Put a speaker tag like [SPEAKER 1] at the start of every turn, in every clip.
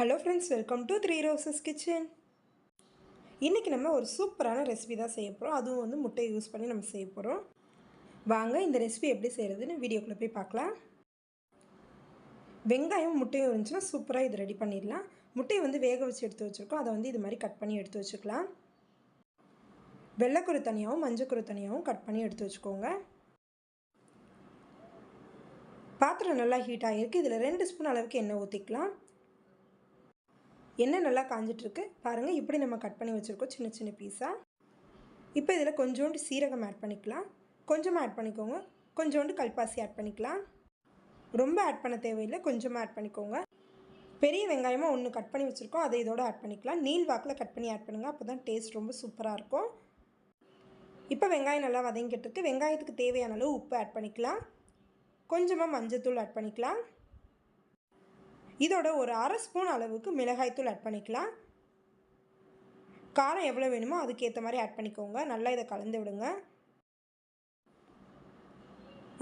[SPEAKER 1] Hello friends welcome to three roses kitchen இன்றைக்கி நம்ம ஒரு சூப்பரான ரெசிபி தான் செய்ய போகிறோம் அதுவும் வந்து முட்டையை யூஸ் பண்ணி நம்ம செய்ய போகிறோம் வாங்க இந்த ரெசிபி எப்படி செய்கிறதுன்னு வீடியோக்குள்ளே போய் பார்க்கலாம். வெங்காயம் முட்டையும் இருந்துச்சுன்னா சூப்பராக இது ரெடி பண்ணிடலாம். முட்டையை வந்து வேக வச்சு எடுத்து வச்சுருக்கோம். அதை வந்து இது மாதிரி கட் பண்ணி எடுத்து வச்சுக்கலாம். வெள்ளைக்குரு தனியாகவும் மஞ்சக்குரு தனியாகவும் கட் பண்ணி எடுத்து வச்சுக்கோங்க. பாத்திரம் நல்லா ஹீட் ஆகிருக்கு இதில் ரெண்டு ஸ்பூன் அளவுக்கு எண்ணெய் ஊற்றிக்கலாம் எண்ணெய் நல்லா காஞ்சிட்ருக்கு? பாருங்கள் இப்படி நம்ம கட் பண்ணி வச்சுருக்கோம் சின்ன சின்ன பீஸாக இப்போ இதில் கொஞ்சோண்டு சீரகம் ஆட் பண்ணிக்கலாம். கொஞ்சமாக ஆட் பண்ணிக்கோங்க. கொஞ்சோண்டு கல்பாசி ஆட் பண்ணிக்கலாம். ரொம்ப ஆட் பண்ண தேவையில்லை கொஞ்சமாக ஆட் பண்ணிக்கோங்க. பெரிய வெங்காயமாக ஒன்று கட் பண்ணி வச்சுருக்கோம் அதை இதோட ஆட் பண்ணிக்கலாம். நீல் வாக்கில் கட் பண்ணி ஆட் பண்ணுங்கள் அப்போ தான் டேஸ்ட் ரொம்ப சூப்பராக இருக்கும். இப்போ வெங்காயம் நல்லா வதங்கிட்டுருக்கு வெங்காயத்துக்கு தேவையான அளவு உப்பு ஆட் பண்ணிக்கலாம். கொஞ்சமாக மஞ்சத்தூள் ஆட் பண்ணிக்கலாம். இதோட ஒரு அரை ஸ்பூன் அளவுக்கு மிளகாய்த்தூள் ஆட் பண்ணிக்கலாம். காரம் எவ்வளோ வேணுமோ அதுக்கேற்ற மாதிரி ஆட் பண்ணிக்கோங்க. நல்லா இதை கலந்து விடுங்க.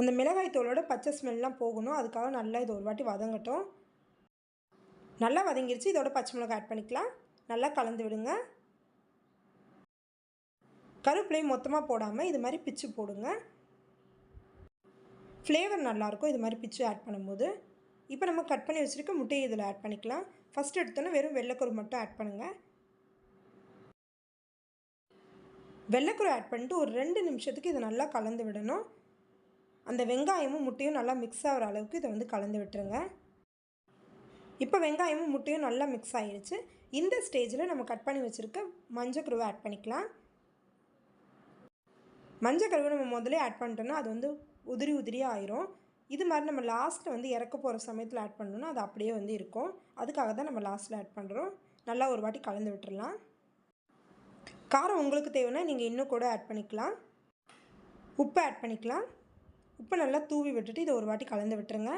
[SPEAKER 1] அந்த மிளகாய் தூளோட பச்சை ஸ்மெல்லாம் போகணும். அதுக்காக நல்லா இது ஒரு வாட்டி வதங்கட்டும். நல்லா வதங்கிருச்சு. இதோட பச்சை மிளகாய் ஆட் பண்ணிக்கலாம். நல்லா கலந்து விடுங்க. கருவேப்பிலையும் மொத்தமாக போடாமல் இது மாதிரி பிச்சு போடுங்க. ஃப்ளேவர் நல்லாயிருக்கும் இது மாதிரி பிச்சு ஆட் பண்ணும்போது. இப்போ நம்ம கட் பண்ணி வச்சுருக்க முட்டையை இதில் ஆட் பண்ணிக்கலாம். ஃபஸ்ட் எடுத்தோன்னே வெறும் வெள்ளைக்குரு மட்டும் ஆட் பண்ணுங்கள் வெள்ளைக்குரு ஆட் பண்ணிட்டு ஒரு ரெண்டு நிமிஷத்துக்கு இதை நல்லா கலந்து விடணும். அந்த வெங்காயமும் முட்டையும் நல்லா மிக்ஸ் ஆகிற அளவுக்கு இதை வந்து கலந்து விட்டுருங்க. இப்போ வெங்காயமும் முட்டையும் நல்லா மிக்ஸ் ஆகிடுச்சு இந்த ஸ்டேஜில் நம்ம கட் பண்ணி வச்சுருக்க மஞ்சள் கருவை ஆட் பண்ணிக்கலாம். மஞ்சள் கருவை நம்ம முதலே ஆட் பண்ணிட்டோன்னா அது வந்து உதிரி உதிரியாக ஆயிரும். இது மாதிரி நம்ம லாஸ்ட்டில் வந்து இறக்க போகிற சமயத்தில் ஆட் பண்ணோன்னா அது அப்படியே வந்து இருக்கும். அதுக்காக தான் நம்ம லாஸ்ட்டில் ஆட் பண்ணுறோம் நல்லா ஒரு வாட்டி கலந்து விட்டுறலாம். காரம் உங்களுக்கு தேவைன்னா நீங்கள் இன்னும் கூட ஆட் பண்ணிக்கலாம். உப்பு ஆட் பண்ணிக்கலாம். உப்பை நல்லா தூவி விட்டுட்டு இதை ஒரு வாட்டி கலந்து விட்டுருங்க.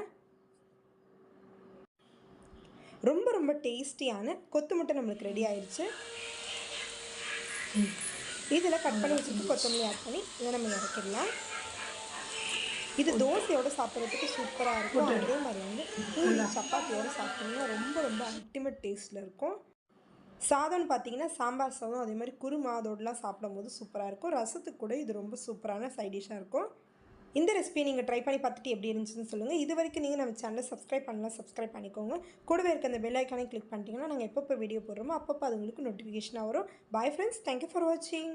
[SPEAKER 1] ரொம்ப ரொம்ப டேஸ்டியான கொத்து முட்டை நம்மளுக்கு ரெடி ஆயிடுச்சு இதில் கட் பண்ணி வச்சுட்டு கொத்தமல்லி ஆட் பண்ணி இதை நம்ம இறக்கிடலாம். இது தோசையோட சாப்பிட்றதுக்கு சூப்பராக இருக்கும். அதே மாதிரி வந்து பூரி சப்பாத்தியோடு சாப்பிட்டிங்கன்னா ரொம்ப ரொம்ப அல்டிமேட் டேஸ்ட்டில் இருக்கும். சாதம்னு பார்த்தீங்கன்னா சாம்பார் சாதம் அதே மாதிரி குருமா அதோடலாம் சாப்பிடும்போது சூப்பராக இருக்கும். ரசத்துக்கு கூட இது ரொம்ப சூப்பரான சைட் டிஷ்ஷாக இருக்கும். இந்த ரெசிபியை நீங்கள் ட்ரை பண்ணி பார்த்துட்டு எப்படி இருந்துச்சுன்னு சொல்லுங்கள் இது வரைக்கும் நீங்கள் நம்ம சேனலை சப்ஸ்கிரைப் பண்ணலாம் சப்ஸ்கிரைப் பண்ணிக்கோங்க. கூடவே இருக்க அந்த பெல் ஐக்கானே கிளிக் பண்ணிட்டீங்கன்னா நாங்கள் எப்பப்போ வீடியோ போடுறோமோ அப்பப்போ அது உங்களுக்கு நோட்டிஃபிகேஷனாக வரும். பாய் ஃப்ரெண்ட்ஸ் தேங்க்யூ ஃபார் வாட்சிங்